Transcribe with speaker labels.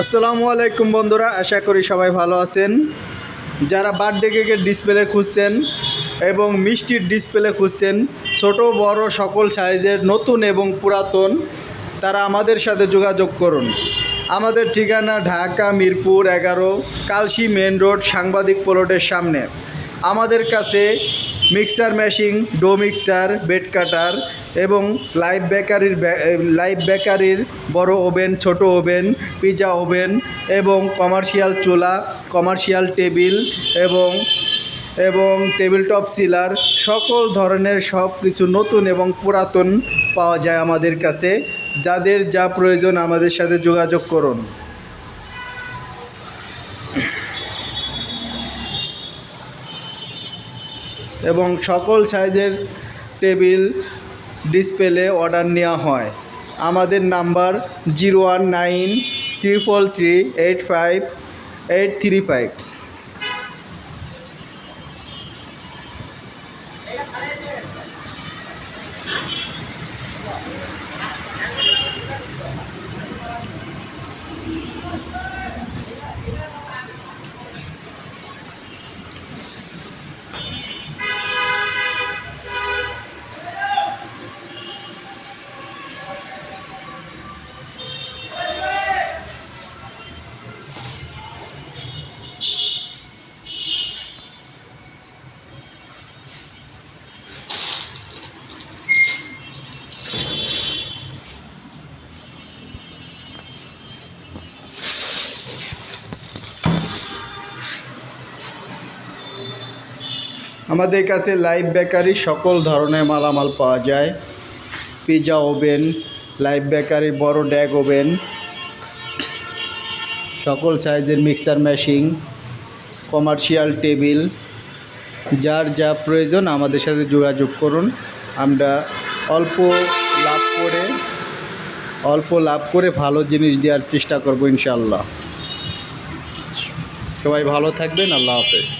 Speaker 1: আসসালামু আলাইকুম বন্ধুরা, আশা করি সবাই ভালো আছেন। যারা বার্থডে কেকের ডিসপ্লে খুঁজছেন এবং মিষ্টির ডিসপ্লে খুঁজছেন, ছোট, বড়, সকল সাইজের নতুন এবং পুরাতন, তারা আমাদের সাথে যোগাযোগ করুন। আমাদের ঠিকানা ঢাকা, মিরপুর এগারো, কালশি মেন রোড, সাংবাদিক প্লটের সামনে। আমাদের কাছে mixer machine, dough mixer, bread cutter এবং লাইভ বেকারির লাইভ বেকারির বড় ওভেন, ছোট ওভেন, পিজা ওভেন এবং কমার্শিয়াল চুলা, কমার্শিয়াল টেবিল এবং এবং টেবিল টপ সিলার সকল ধরনের সব কিছু নতুন এবং পুরাতন পাওয়া যায় আমাদের কাছে। যাদের যা প্রয়োজন আমাদের সাথে যোগাযোগ করুন। এবং সকল সাইজের টেবিল ডিসপ্লে অর্ডার নেওয়া হয়। আমাদের number zero one nine triple three, eight five, eight three five. আমাদের কাছে লাইভ বেকারি সকল ধরনের মালামাল পাওয়া যায়। পিজা ওভেন লাইভ বেকারি, বড় ড্যাগ ওভেন, সকল সাইজের মিক্সার মেশিন, কমার্শিয়াল টেবিল। যার যা প্রয়োজন আমাদের সাথে যোগাযোগ করুন। আমরা অল্প লাভ করে, অল্প লাভ করে ভালো জিনিস দেওয়ার চেষ্টা করব ইনশাল্লাহ সবাই ভালো থাকবেন, আল্লাহ হাফেজ।